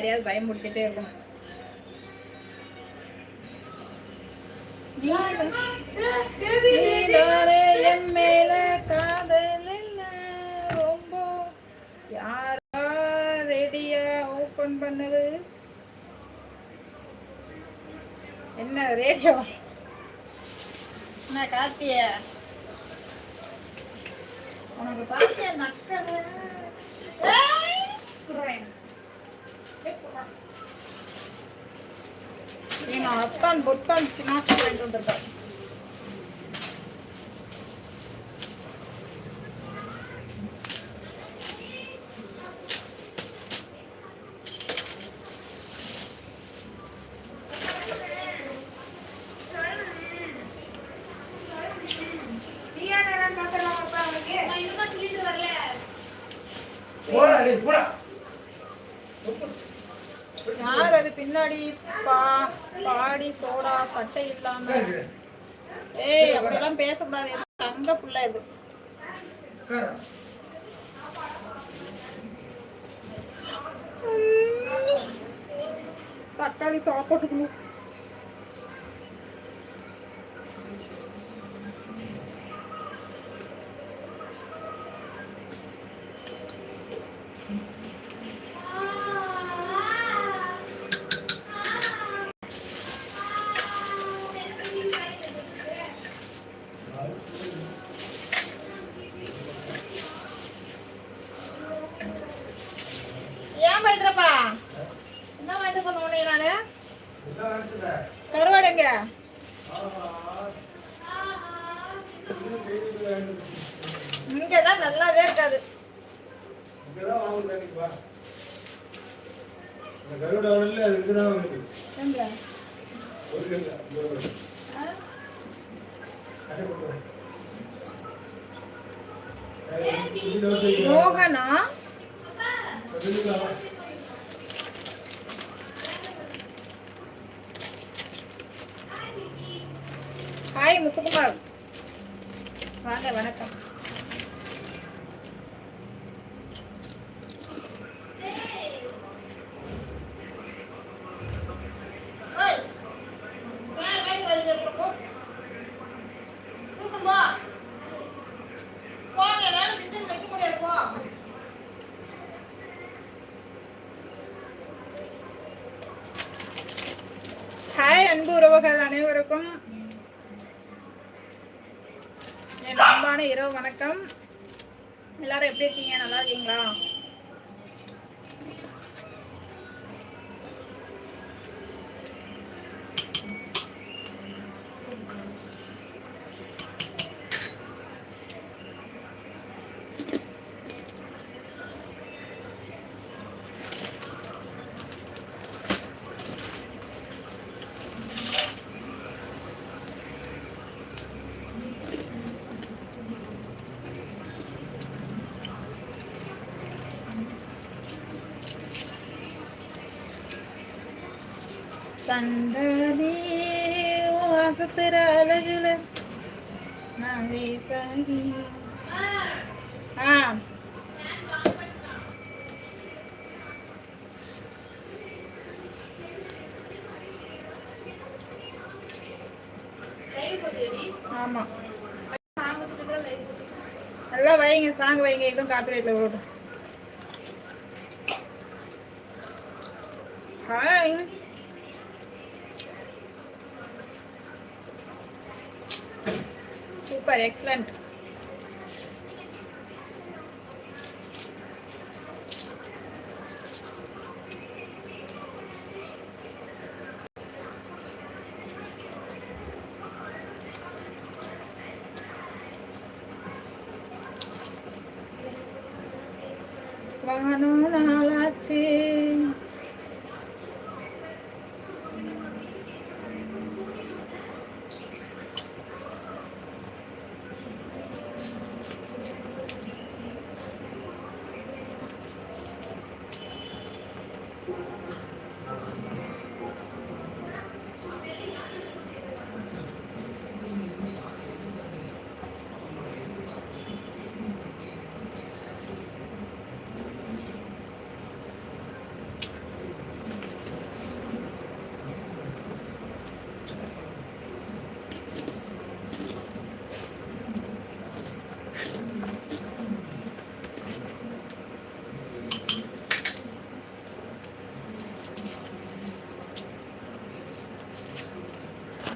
யாரையாவது பயமுடுத்திட்டே இருக்கும். என் மேல காதல் ரொம்ப யாரா ரெடியா ஓபன் பண்ணது? என்ன ரேடியோ என்ன காட்டிய உனக்கு பார்த்தியா நக்கல் ஏய், குர்ரேன். ஏய், குர்ரேன். நான் அத்தான் பொத்தான் சின்ன வாங்கிட்டு வந்திருக்கேன். போடா நீ போடா. யார் அது பின்னாடி? சோடா சட்டை இல்லாம. ஏய் அப்படியெல்லாம் பேசக்கூடாது. தங்க புள்ள இது. தக்காளி சாப்பாட்டுக்கணும் ஏன் பயந்துறப்பா என்ன வாங்கிட்டு பண்ண உடனே நானு இதான் எடுத்துட்ட. கருவாடுங்க இங்கதான் நல்லாவே இருக்காது இங்கதான் வாங்குறேன் இன்னைக்கு வா. இந்த கருவாடு அவனில்ல, அது இங்கதான் வாங்குது. எங்க? ஒரு கிலோ, இந்த ஒரு. ஆ? கட்டை போட்டு வா. ஏய், இதுல வந்து இங்க. மோகனா இதுல வா. ஹாய் முத்துக்குமார் வாங்க வணக்கம் ஓய், யார் வாங்கி வருது போ. தூக்கம் போ. போங்க, எல்லாரும் kitchen ல வைக்க முடியாது, போ. ஹாய் அன்பு உறவுகள் அனைவருக்கும் என் அன்பான இரவு வணக்கம் எல்லாரும் எப்படி இருக்கீங்க நல்லா இருக்கீங்களா சந்தனே வாசத்துற அழகுல. நான் லேசாகி ஆ. ஆமா. நல்லா வைங்க சாங் வைங்க எதுவும் காப்பிரைட்ல விடட்டும் hi super excellent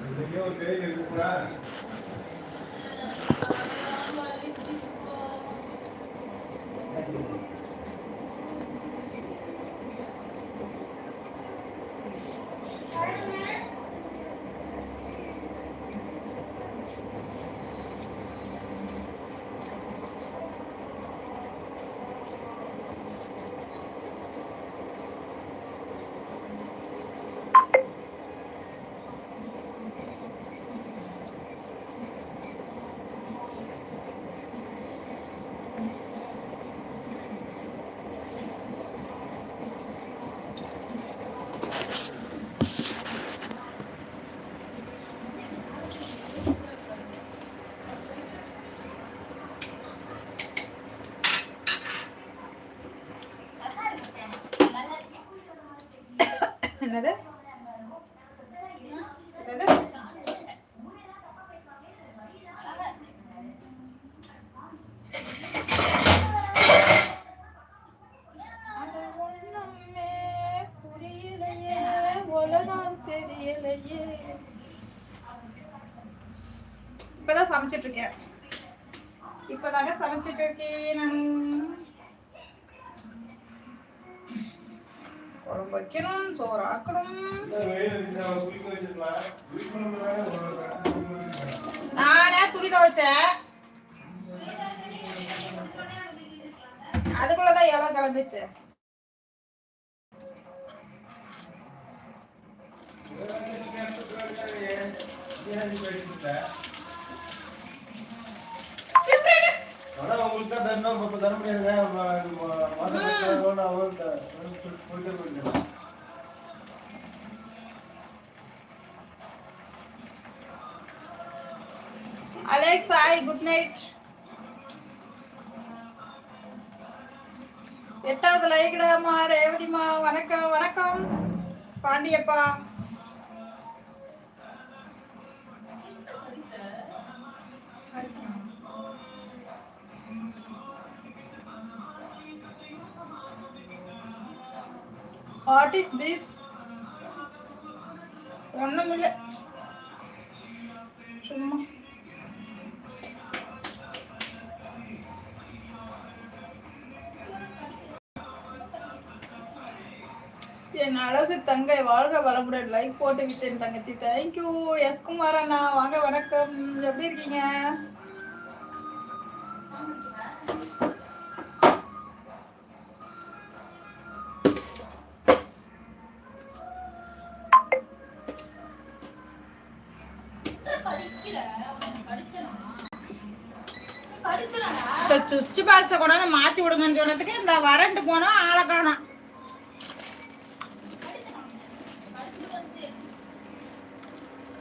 Mình phải. வைக்கணும் சோறு ஆக்கணும் நானே துணி துவைச்சேன். அதுக்குள்ளதான் இலை கிளம்பிச்சு. ஆனா உங்களுக்கு தான் தரணும் தர போயிட்டு போயிட்டு. அலெக்ஸ் ஹாய் குட் நைட் எட்டாவது லைகடாமா ரேவதிமா வணக்கம் வணக்கம். பாண்டியப்பா. வாட் இஸ் திஸ் ஒன்றும் இல்லை. தங்கை வாழ்க வளமுடன். லைக் போட்டு விட்டேன் தங்கச்சி. தேங்க்யூ எஸ் குமார் அண்ணா வாங்க வணக்கம். எப்படி இருக்கீங்க? சுவிட்ச் பாக்ஸை கொண்டாந்து மாத்தி விடுங்கன்னு சொன்னதுக்கு இந்த வரண்டு போனா ஆளை காணோம் செல்வா சும்மா பண்ற மாதிரி வேலை வாங்கி காசு கொடுப்பா. காசு கொடுத்து பிடிச்சி வாங்கி வந்து மாட்டுறான்னா இந்த மாதிரி அவங்க பைத்தியமா அவன் அடுத்த டைம் மாட்டுறப்ப அது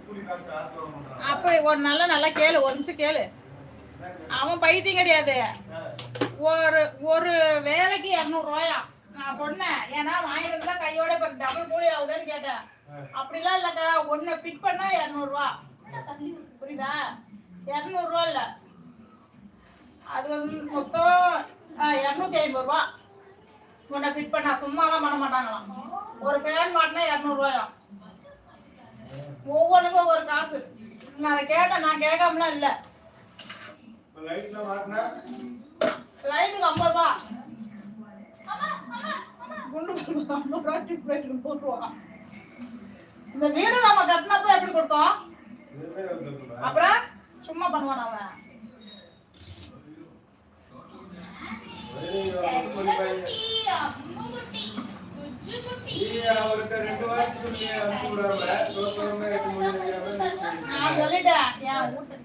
கூலி காசு ஆசீர்வாதம் பண்றான் அப்ப ஒரு நல்ல நல்லா கேளு ஒரு நிமிஷம் கேளு. அவன் பைத்தியம் கிடையாது. ஒரு ஒரு வேலைக்கு இரநூறுவாயா நான் சொன்னேன். ஏன்னா வாங்கிட்டு தான் கையோட இப்போ டபுள் கூலி ஆகுதுன்னு கேட்டேன். அப்படிலாம் இல்லைக்கா. ஒன்று பிட் பண்ணா இரநூறுவா. புரியுதா? இரநூறுவா இல்லை. அது வந்து மொத்தம் இரநூத்தி ஐம்பது ரூபா. உன்னை ஃபிட் பண்ணா சும்மாலாம் பண்ண மாட்டாங்களாம். ஒரு ஃபேன் மாட்டினா இரநூறுவாயாம் ஒவ்வொன்றுக்கும் ஒரு காசு. நான் அதை கேட்டேன். நான் கேட்காமலாம் இல்லை. லைட்டுக்கு ஐம்பது ரூபா. குண்டு பல்புக்கு ஐம்பது இந்த வீடு நம்ம கட்டினப்ப எப்படி கொடுத்தோம்? அப்புறம் சும்மா பண்ணுவான் அவன். நான் சொல்லிட்டேன் ஏன் வீட்டு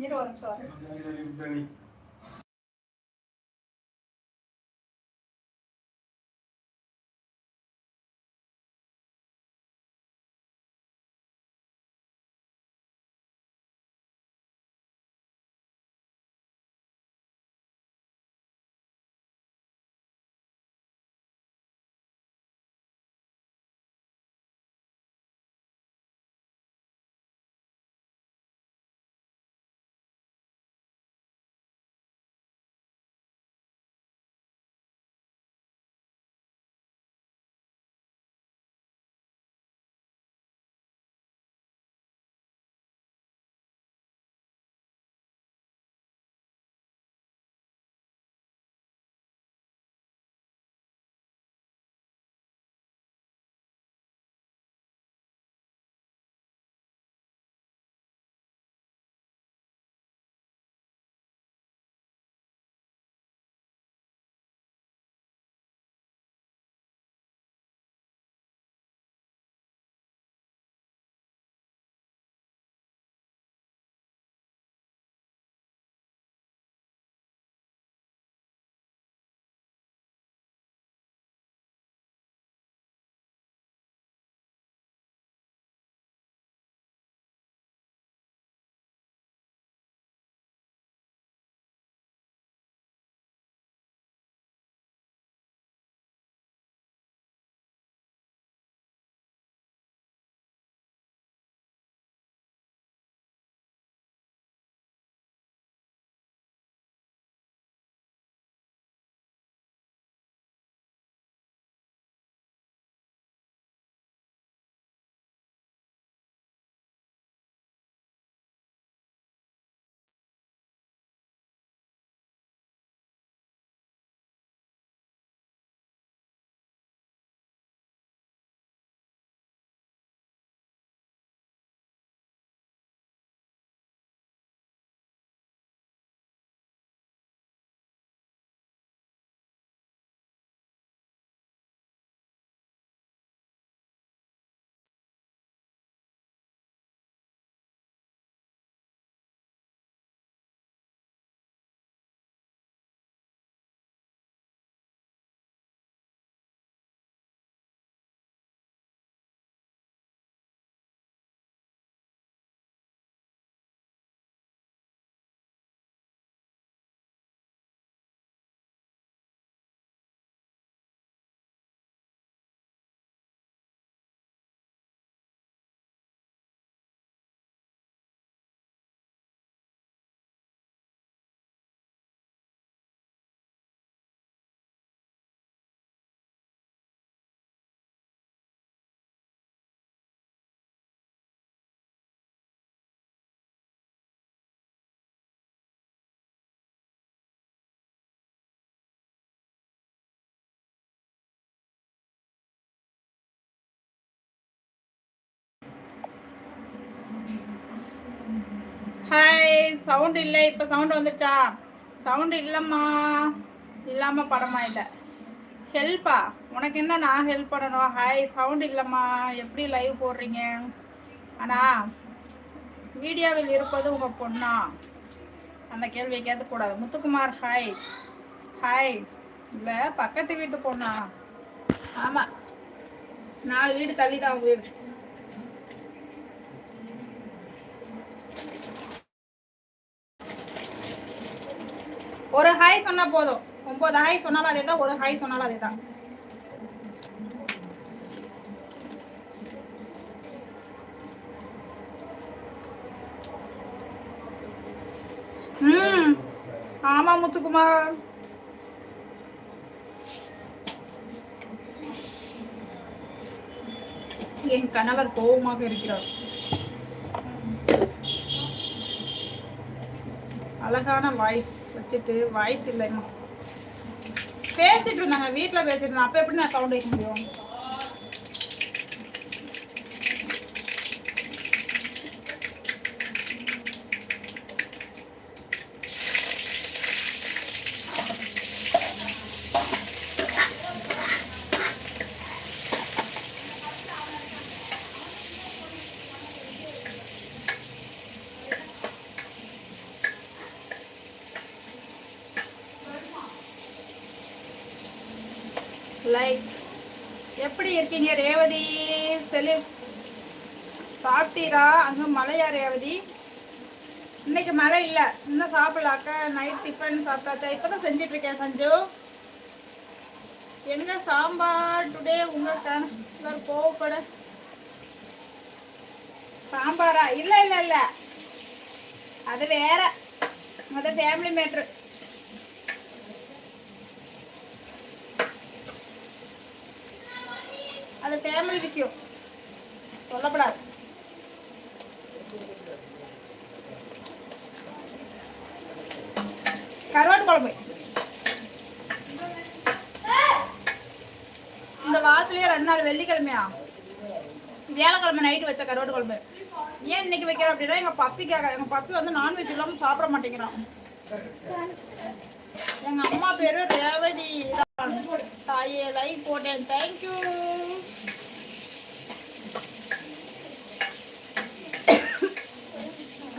இரு ஒரு நிமிஷம் ஹாய் சவுண்ட் இல்லை. இப்போ சவுண்ட் வந்துச்சா சவுண்ட் இல்லைம்மா. இல்லாமல் படமா இல்லை. ஹெல்ப்பா உனக்கு என்ன நான் ஹெல்ப் பண்ணணும்? ஹாய் சவுண்ட் இல்லைம்மா. எப்படி லைவ் போடுறீங்க? ஆனால் வீடியோவில் இருப்பது உங்கள் பொண்ணா? அந்த கேள்வியை கேட்கக்கூடாது. முத்துக்குமார் ஹாய் ஹாய் இல்லை பக்கத்து வீட்டு பொண்ணா? ஆமாம் நாலு வீடு தள்ளி தான் வீடு ஒரு ஹாய் சொன்னா போதும். ஒன்பது ஹாய் சொன்னாலும் அதே தான் ஒரு ஹாய் சொன்னாலும் அதே தான் ம். ஆமா முத்துக்குமார். என் கணவர் கோபமாக இருக்கிறார். அழகான வாய்ஸ் வச்சுட்டு வாய்ஸ் இல்லைம்மா பேசிட்டு இருந்தாங்க வீட்டில் பேசிட்டு இருந்தேன் அப்போ எப்படி நான் சவுண்ட் வைக்க முடியும் லைக் எப்படி இருக்கீங்க ரேவதி? செலு சாப்பிட்டீரா? அங்கே மழையா ரேவதி? இன்னைக்கு மழை இல்லை. இன்னும் சாப்பிடல அக்கா நைட் டிஃபன் சாப்பிட்டாச்சா? இப்போ தான் செஞ்சுட்டு இருக்கேன் சஞ்சு. எங்க சாம்பார்? டுடே உங்க கணவர் கோவப்பட. சாம்பாரா? இல்ல இல்ல இல்ல. அது வேற. அது ஃபேமிலி மேட்ரு அது ஃபேமிலி விஷயம். சொல்லப்படாது. கருவாட்டு குழம்பு. இந்த வாரத்துலயே ரெண்டு நாள் வெள்ளிக்கிழமையா? வியாழக்கிழமை நைட்டு வச்ச கருவாட்டு குழம்பு. ஏன் இன்னைக்கு வைக்கிறேன் அப்படின்னா எங்க பப்பிக்காக எங்க பப்பி வந்து நான்வெஜ் இல்லாம சாப்பிட மாட்டேங்கிறான். எங்க அம்மா பேரு ரேவதி. தாயே லைக் போட்டேன். தேங்க்யூ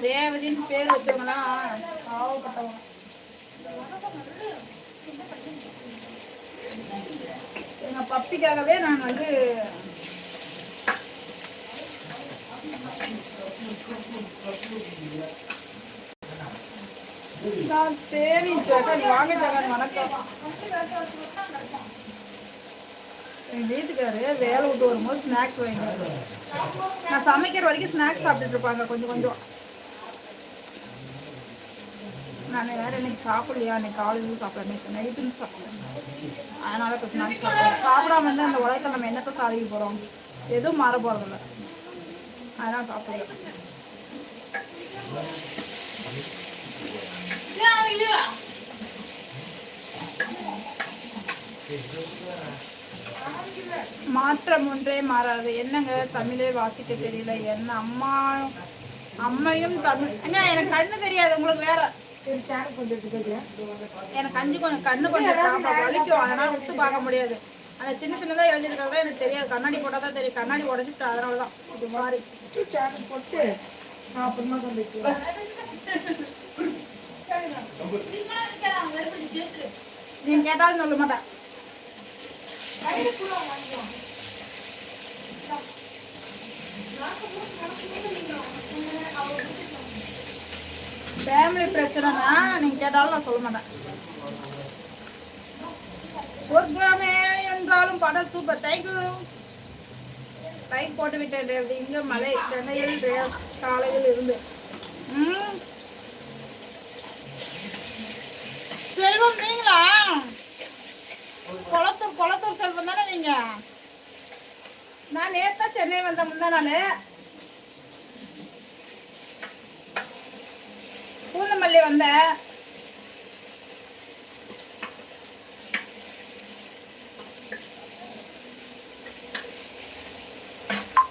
ரேவதின்னு பேர் வச்சவங்களாம் பாவப்பட்டவங்க. எங்க பப்பிக்காகவே நான் வந்து நான் தேனி ஜெகன் வாங்க ஜெகன் வணக்கம் என் வீட்டுக்காரு வேலை விட்டு வரும்போது ஸ்நாக்ஸ் வாங்கிட்டு நான் சமைக்கிற வரைக்கும் ஸ்நாக்ஸ் சாப்பிட்டுட்டு இருப்பாங்க கொஞ்சம் கொஞ்சம். நான் வேற இன்னைக்கு சாப்பிடலையா? இன்னைக்கு காலையிலும் சாப்பிடல. நேற்று நைட்டும் சாப்பிடல. அதனால இப்போ நாள் சாப்பிடுறேன் சாப்பிடாம இருந்தால் இந்த உலகத்தில் நம்ம என்னத்தை சாதிக்க போகிறோம் எதுவும் மாற போகிறதில்ல அதனால் சாப்பிடல. மாற்றம் ஒன்றே மாறாது. என்னங்க தமிழே வாசிக்க தெரியல? என்ன அம்மா அம்மையும் தமிழ் எனக்கு கண்ணு தெரியாது. உங்களுக்கு வேற எனக்கு கஞ்சி கொஞ்சம் கண்ணு கொஞ்சம் வலிக்கும். அதனால விட்டு பார்க்க முடியாது. அந்த சின்ன சின்னதா எழுதிருக்காங்க எனக்கு தெரியாது. கண்ணாடி போட்டால் தான் தெரியும். கண்ணாடி உடஞ்சிட்டு அதனால தான் இது மாதிரி போட்டு நான் அப்புறமா நீங்க கேட்டாலும் சொல்ல மாட்டேன். ஃபேமிலி பிரச்சனைனா நீங்கள் கேட்டாலும் நான் சொல்ல மாட்டேன். ஒரு கிராமே என்றாலும் படம் சூப்பர் தேங்க்யூ லைக் போட்டு விட்டேன் ரேவதி. மலை சென்னையில் காலையில் இருந்து. ம். செல்வம் நீங்களா? குளத்தூர் குளத்தூர் செல்வம் தானே நீங்கள் நான் நேற்று சென்னை வந்த முந்தா நாள். கொத்தமல்லி வந்து.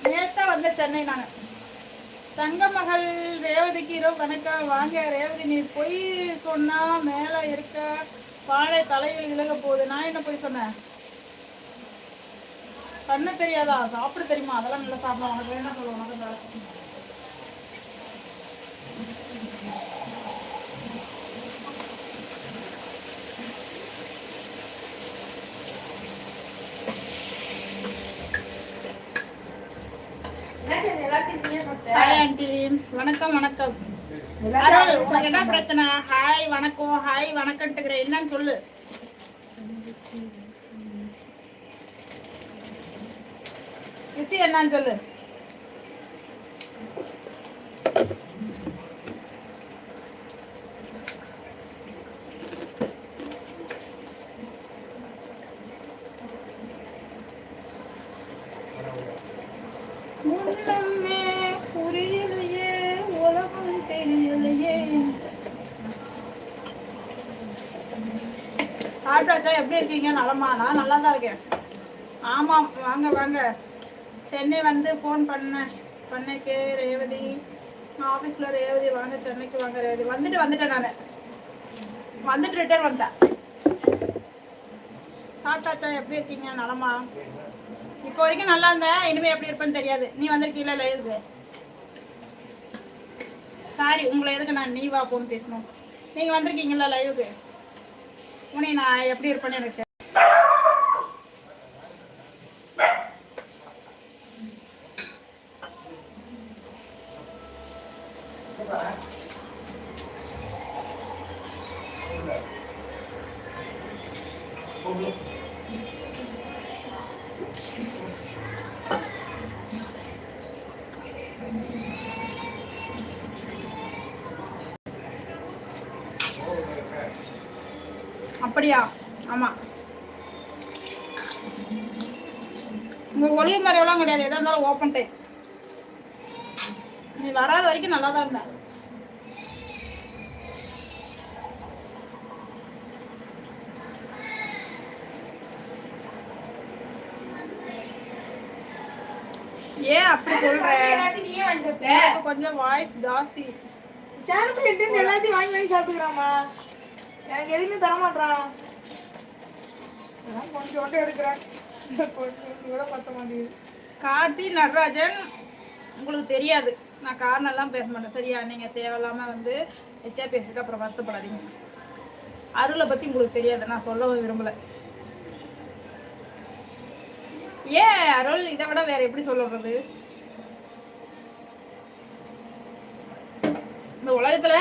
நேத்தா வந்த சென்னை நான். தங்க மகள் ரேவதிக்கு இரவு வணக்கம். வாங்க ரேவதி நீ பொய் சொன்னா மேல இருக்க வாழை தலையில் விலக போகுது. நான் என்ன பொய் சொன்னேன்? பண்ண தெரியாதா? சாப்பிட தெரியுமா? அதெல்லாம் நல்லா சாப்பிடலாம். உனக்கு வேணா சொல்லுவோம் உனக்கு வேலை செய்யணும். ஹாய் ஆண்டி வணக்கம் வணக்கம். அருள், உனக்கு என்ன பிரச்சனை? ஹாய் வணக்கம். ஹாய் வணக்கம்ட்டுக்கிறேன் என்னன்னு சொல்லு. என்னன்னு சொல்லு. ஆமாம் நான் நல்லா தான் இருக்கேன். ஆமாம் வாங்க வாங்க. சென்னை வந்து ஃபோன் பண்ணேன் பண்ணக்கே ரேவதி. ஆஃபீஸில் ரேவதி வாங்க சென்னைக்கு வாங்க ரேவதி. வந்துட்டு வந்துட்டேன் நான். வந்துட்டு ரிட்டர்ன் வந்துட்டேன். சாப்பிட்டாச்சா? எப்படி இருக்கீங்க? நலமா? இப்போ வரைக்கும் நல்லா இருந்தேன். இனிமேல் எப்படி இருப்பேன்னு தெரியாது. நீ வந்திருக்கீல லைவுக்கு சாரி உங்களை எதுக்கு நான் நீ வா போன்னு பேசணும். நீங்கள் வந்திருக்கீங்களா லைவுக்கு உன்னை நான் எப்படி இருப்பேன்னு எனக்கு தெரியும். அப்படியா? ஆமாம் உங்கள் ஒளிவு மறைவெல்லாம் கிடையாது. எதாக இருந்தாலும் ஓப்பன் டைம் நீ வராத வரைக்கும் நல்லா தான் இருந்த. ஏன் அப்படி சொல்ற? கொஞ்சம் வாய்ஸ் ஜாஸ்தி. இருந்து எல்லாத்தையும் வாங்கி வாங்கி சாப்பிட்டுக்கிறாமா எனக்கு எதுவுமே தரமாட்டான் அதான் கொஞ்சோண்டு எடுக்கிறேன். கூட பத்த மாட்டேங்குது கார்த்தி நடராஜன் உங்களுக்கு தெரியாது. நான் காரணம்லாம் பேச மாட்டேன். சரியா? நீங்கள் தேவையில்லாமல் வந்து எச்சா பேசிட்டு அப்புறம் வருத்தப்படாதீங்க. அருளை பற்றி உங்களுக்கு தெரியாது. நான் சொல்லவும் விரும்பலை. ஏன் அருள்? இதை விட வேற எப்படி சொல்லுறது? இந்த உலகத்துல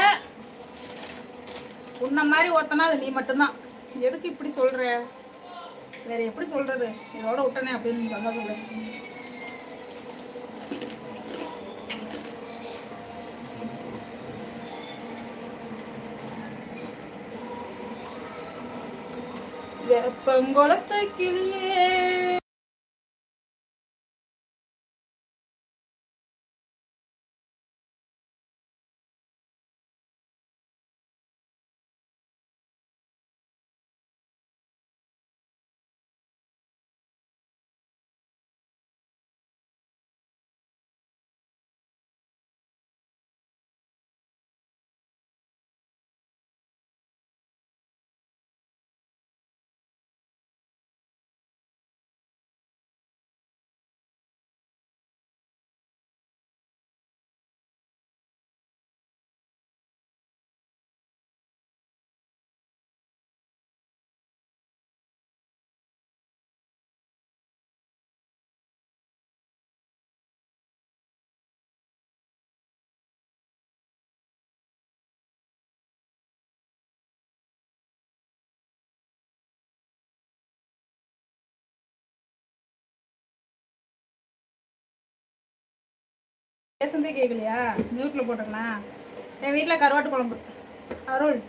உன்ன மாதிரி ஒருத்தனா அது நீ மட்டும்தான். எதுக்கு இப்படி சொல்ற? வேற எப்படி சொல்றது? இதோட விட்டனே அப்படின்னு நல்லா சொல்றேன் வெப்பங்குளத்த கிளியே பேசுந்தே கேட்கலையா மியூட்டில் போட்டுக்கலாம் என் வீட்டில் கருவாட்டு குழம்பு. அருள்.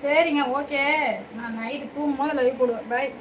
சரிங்க ஓகே. நான் நைட்டு தூங்கும் போது லைவ் போடுவேன். பாய்